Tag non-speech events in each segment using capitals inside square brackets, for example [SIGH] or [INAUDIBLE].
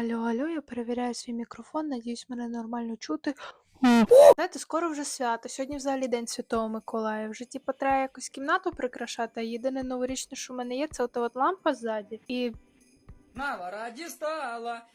Алло, алло, я перевіряю свій мікрофон, надіюсь, мене нормально чути. Знаєте, скоро вже свято. Сьогодні взагалі день Святого Миколая. Вже типу, треба якось кімнату прикрашати, а єдине новорічне, що в мене є, це ота от лампа ззаді. І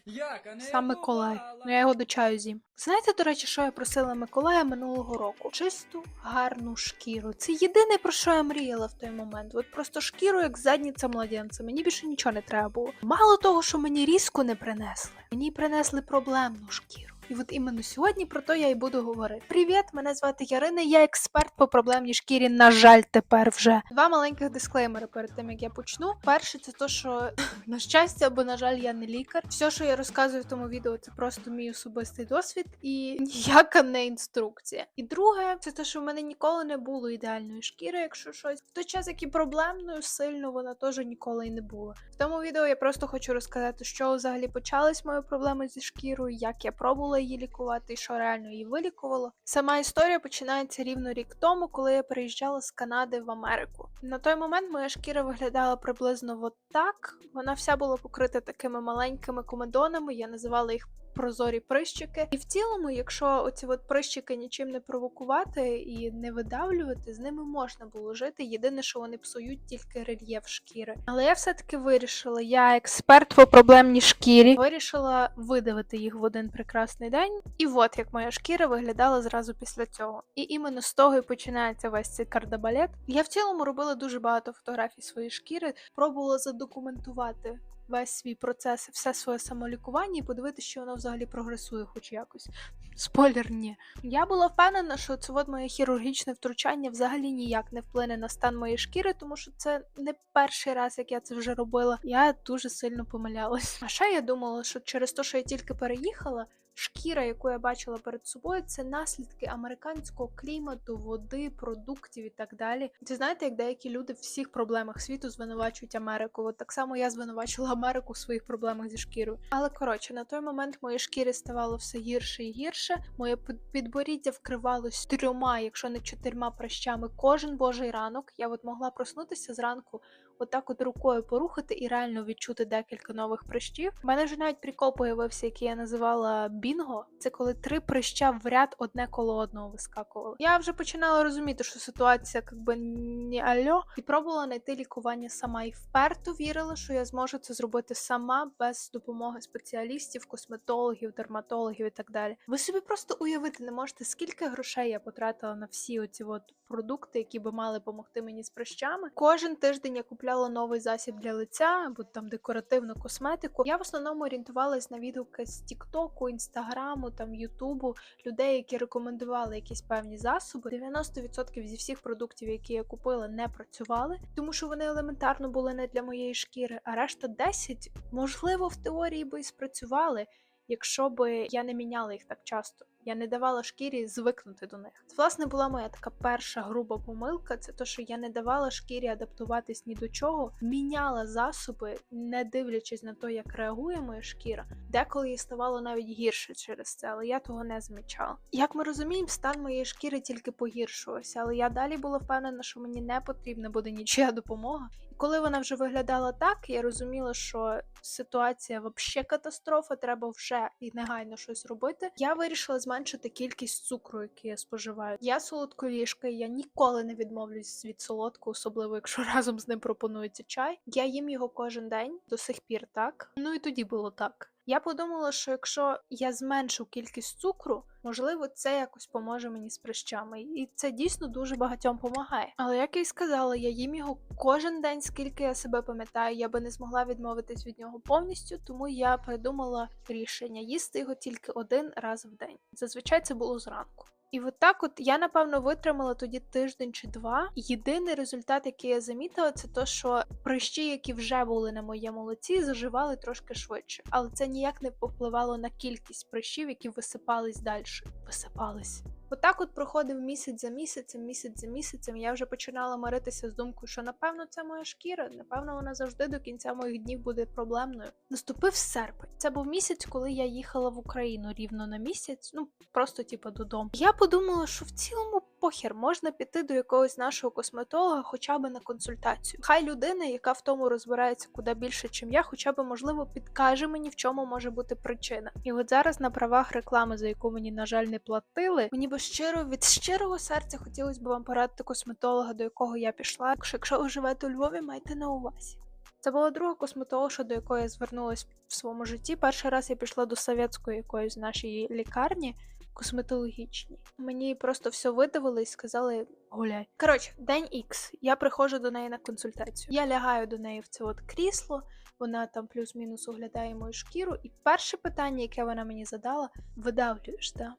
Яка не сам Миколай. Ну я його до чаю з'їм. Знаєте, до речі, що я просила Миколая минулого року? Чисту, гарну шкіру. Це єдине, про що я мріяла в той момент. От просто шкіру, як задніця младенця. Мені більше нічого не треба було. Мало того, що мені різку не принесли, мені принесли проблемну шкіру. І от іменно сьогодні про то я і буду говорити. Привіт, мене звати Ярина, я експерт по проблемній шкірі. На жаль, тепер вже два маленьких дисклеймери перед тим як я почну. Перше, це то, що на щастя або на жаль, я не лікар. Все, що я розказую в тому відео, це просто мій особистий досвід і ніяка не інструкція. І друге, це те, що в мене ніколи не було ідеальної шкіри, якщо щось. В той час, як і проблемною сильно вона теж ніколи й не була. В тому відео я просто хочу розказати, що взагалі почались мої проблеми зі шкірою, як я пробувала її лікувати і що реально її вилікувало. Сама історія починається рівно рік тому, коли я переїжджала з Канади в Америку. На той момент моя шкіра виглядала приблизно от так. Вона вся була покрита такими маленькими комедонами. Я називала їх. Прозорі прищики, і в цілому, якщо оці от прищики нічим не провокувати і не видавлювати, з ними можна було жити. Єдине, що вони псують тільки рельєф шкіри. Але я все-таки вирішила, я експерт по проблемній шкірі, вирішила видавити їх в один прекрасний день. І от як моя шкіра виглядала зразу після цього. І іменно з того і починається весь цей кардабалет. Я в цілому робила дуже багато фотографій своєї шкіри, пробувала задокументувати. Весь свій процес, все своє самолікування і подивитися, що воно взагалі прогресує, хоч якось. Спойлер, ні. Я була впевнена, що це от моє хірургічне втручання взагалі ніяк не вплине на стан моєї шкіри, тому що це не перший раз, як я це вже робила. Я дуже сильно помилялась. А ще я думала, що через те, що я тільки переїхала. Шкіра, яку я бачила перед собою, це наслідки американського клімату, води, продуктів і так далі. Це знаєте, як деякі люди в всіх проблемах світу звинувачують Америку. От так само я звинувачила Америку в своїх проблемах зі шкірою. Але коротше, на той момент моєї шкіри ставало все гірше і гірше. Моє під- підборіддя вкривалось трьома, якщо не чотирма прищами кожен божий ранок. Я от могла проснутися зранку. Отак от рукою порухати і реально відчути декілька нових прищів. У мене вже навіть прикол появився, який я називала бінго. Це коли три прища в ряд одне коло одного вискакували. Я вже починала розуміти, що ситуація якби не альо, і пробувала знайти лікування сама і вперто вірила, що я зможу це зробити сама без допомоги спеціалістів, косметологів, дерматологів і так далі. Ви собі просто уявити не можете, скільки грошей я потратила на всі оці от продукти, які би мали допомогти мені з прищами. Кожен тиждень я купляла новий засіб для лиця або там декоративну косметику. Я в основному орієнтувалась на відгуки з Тіктоку, Інстаграму, там Ютубу, людей, які рекомендували якісь певні засоби. 90% зі всіх продуктів, які я купила, не працювали, тому що вони елементарно були не для моєї шкіри. А решта 10, можливо, в теорії би і спрацювали. Якщо би я не міняла їх так часто, я не давала шкірі звикнути до них. Це власне була моя така перша груба помилка. Це те, що я не давала шкірі адаптуватись ні до чого, міняла засоби, не дивлячись на те, як реагує моя шкіра. Деколи їй ставало навіть гірше через це, але я того не замічала. Як ми розуміємо, стан моєї шкіри тільки погіршувався, але я далі була впевнена, що мені не потрібна буде нічия допомога. Коли вона вже виглядала так, я розуміла, що ситуація взагалі катастрофа, треба вже і негайно щось робити. Я вирішила зменшити кількість цукру, який я споживаю. Я солодколіжка, я ніколи не відмовлюсь від солодку, особливо якщо [LAUGHS] разом з ним пропонується чай. Я їм його кожен день до сих пір так. Ну і тоді було так. Я подумала, що якщо я зменшу кількість цукру, можливо, це якось поможе мені з прищами, і це дійсно дуже багатьом допомагає. Але як я й сказала, я їм його кожен день, скільки я себе пам'ятаю, я би не змогла відмовитись від нього повністю, тому я придумала рішення їсти його тільки один раз в день. Зазвичай це було зранку. І от так от я напевно витримала тоді тиждень чи два. Єдиний результат, який я замітила, це то, що прищі, які вже були на моєму лиці, заживали трошки швидше. Але це ніяк не повпливало на кількість прищів, які висипались далі. Висипались. Отак от проходив місяць за місяцем, місяць за місяцем. Я вже починала миритися з думкою, що напевно це моя шкіра, напевно, вона завжди до кінця моїх днів буде проблемною. Наступив серпень. Це був місяць, коли я їхала в Україну рівно на місяць, ну просто типу додому. Я подумала, що в цілому похер, можна піти до якогось нашого косметолога хоча б на консультацію. Хай людина, яка в тому розбирається куди більше, чим я, хоча б можливо підкаже мені, в чому може бути причина. І от зараз на правах реклами, за яку мені, на жаль, не платили, мені би щиро від щирого серця хотілося б вам порадити косметолога, до якого я пішла. Так що, якщо ви живете у Львові, майте на увазі. Це була друга косметологша, до якої я звернулася в своєму житті. Перший раз я пішла до совєтської якоїсь нашої лікарні косметологічній. Мені просто все видавили і сказали гуляй. Коротше, день Х. Я приходжу до неї на консультацію. Я лягаю до неї в це от крісло. Вона там плюс-мінус оглядає мою шкіру. І перше питання, яке вона мені задала: видавлюєш, да?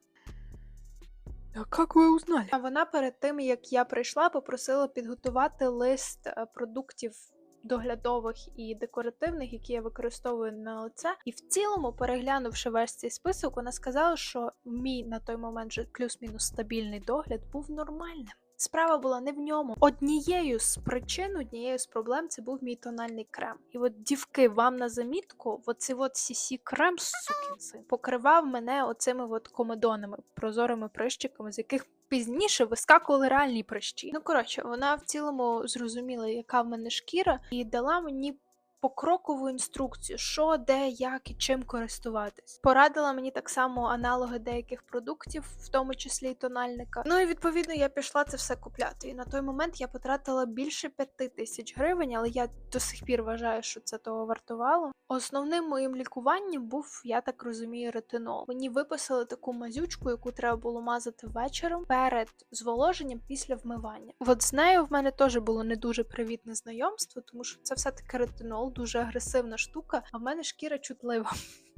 А как вы узнали? А вона перед тим, як я прийшла, попросила підготувати лист е, продуктів доглядових і декоративних, які я використовую на лице. І в цілому, переглянувши весь цей список, вона сказала, що мій на той момент вже плюс-мінус стабільний догляд був нормальним. Справа була не в ньому. Однією з причин, однією з проблем це був мій тональний крем. І от дівки, вам на замітку, оці от сісі крем з сукінці покривав мене оцими от комедонами, прозорими прищиками, з яких пізніше вискакували реальні прищі. Ну коротше, вона в цілому зрозуміла, яка в мене шкіра, і дала мені. Покрокову інструкцію, що, де, як і чим користуватись. Порадила мені так само аналоги деяких продуктів, в тому числі і тональника. Ну і відповідно я пішла це все купляти. І на той момент я потратила більше п'яти тисяч гривень, але я до сих пір вважаю, що це того вартувало. Основним моїм лікуванням був, я так розумію, ретинол. Мені виписали таку мазючку, яку треба було мазати вечором перед зволоженням після вмивання. От з нею в мене теж було не дуже привітне знайомство, тому що це все таки ретинол, дуже агресивна штука, а в мене шкіра чутлива.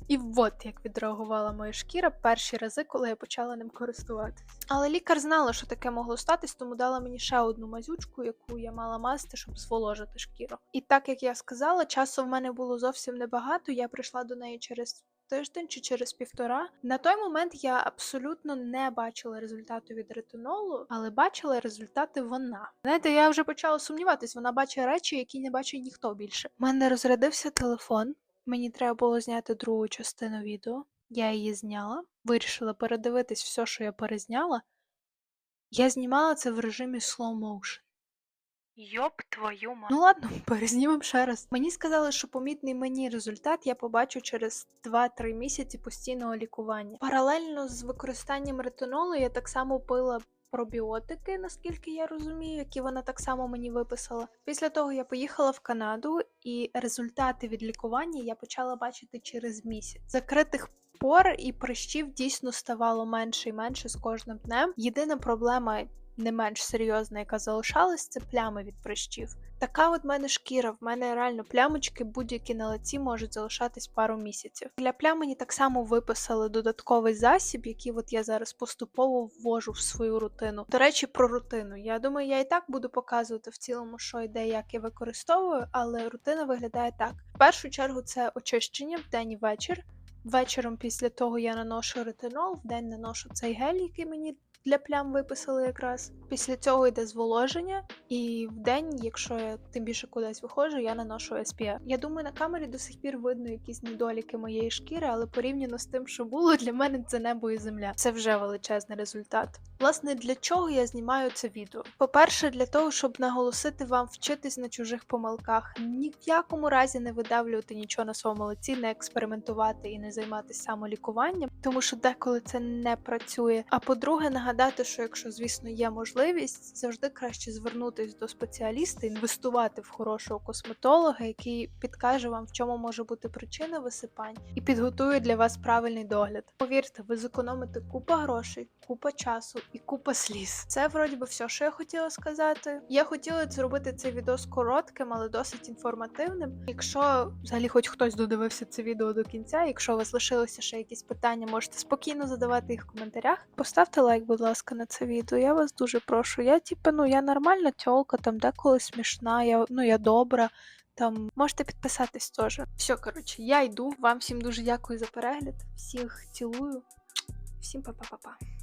І от як відреагувала моя шкіра перші рази, коли я почала ним користуватися. Але лікар знала, що таке могло статись, тому дала мені ще одну мазючку, яку я мала мазати, щоб зволожити шкіру. І так як я сказала, часу в мене було зовсім небагато. Я прийшла до неї через тиждень чи через півтора. На той момент я абсолютно не бачила результату від ретинолу, але бачила результати вона. Знаєте, я вже почала сумніватись, вона бачить речі, які не бачить ніхто більше. У мене розрядився телефон. Мені треба було зняти другу частину відео. Я її зняла, вирішила передивитись все, що я перезняла. Я знімала це в режимі slow motion. Йоп твою мать. Ну ладно, [LAUGHS] перезнімемо ще раз. Мені сказали, що помітний мені результат я побачу через 2-3 місяці постійного лікування. Паралельно з використанням ретинолу я так само пила пробіотики, наскільки я розумію, які вона так само мені виписала. Після того я поїхала в Канаду, і результати від лікування я почала бачити через місяць. Закритих пор і прищів дійсно ставало менше і менше з кожним днем. Єдина проблема. Не менш серйозна, яка залишалась, це плями від прищів. Така от мене шкіра, в мене реально плямочки будь-які на лиці можуть залишатись пару місяців. Для плям мені так само виписали додатковий засіб, який от я зараз поступово ввожу в свою рутину. До речі, про рутину. Я думаю, я і так буду показувати в цілому, що йде, як я використовую, але рутина виглядає так: в першу чергу це очищення вдень і вечір. Вечором після того я наношу ретинол, вдень наношу цей гель, який мені для плям виписали якраз. Після цього йде зволоження, і вдень, якщо я тим більше кудись виходжу, я наношу SPF. Я думаю, на камері до сих пір видно якісь недоліки моєї шкіри, але порівняно з тим, що було, для мене це небо і земля. Це вже величезний результат. Власне, для чого я знімаю це відео? По-перше, для того, щоб наголосити вам вчитись на чужих помилках, ні в якому разі не видавлювати нічого на своєму лиці, не експериментувати і не займатися самолікуванням, тому що деколи це не працює. А по-друге, нагадати, що якщо, звісно, є можливість, завжди краще звернутись до спеціаліста, інвестувати в хорошого косметолога, який підкаже вам, в чому може бути причина висипань, і підготує для вас правильний догляд. Повірте, ви зекономите купа грошей, купа часу і купа сліз. Це вроді би все, що я хотіла сказати. Я хотіла зробити цей відео коротким, але досить інформативним. Якщо взагалі хоч хтось додивився це відео до кінця, якщо у вас лишилося ще якісь питання, можете спокійно задавати їх в коментарях. Поставте лайк, будь ласка, на це відео. Я вас дуже прошу. Я типу, ну я нормальна тьолка, там деколи смішна, я ну я добра. Там можете підписатись теж. Все, коротше, я йду. Вам всім дуже дякую за перегляд. Всіх цілую. Всім па-па-па-па.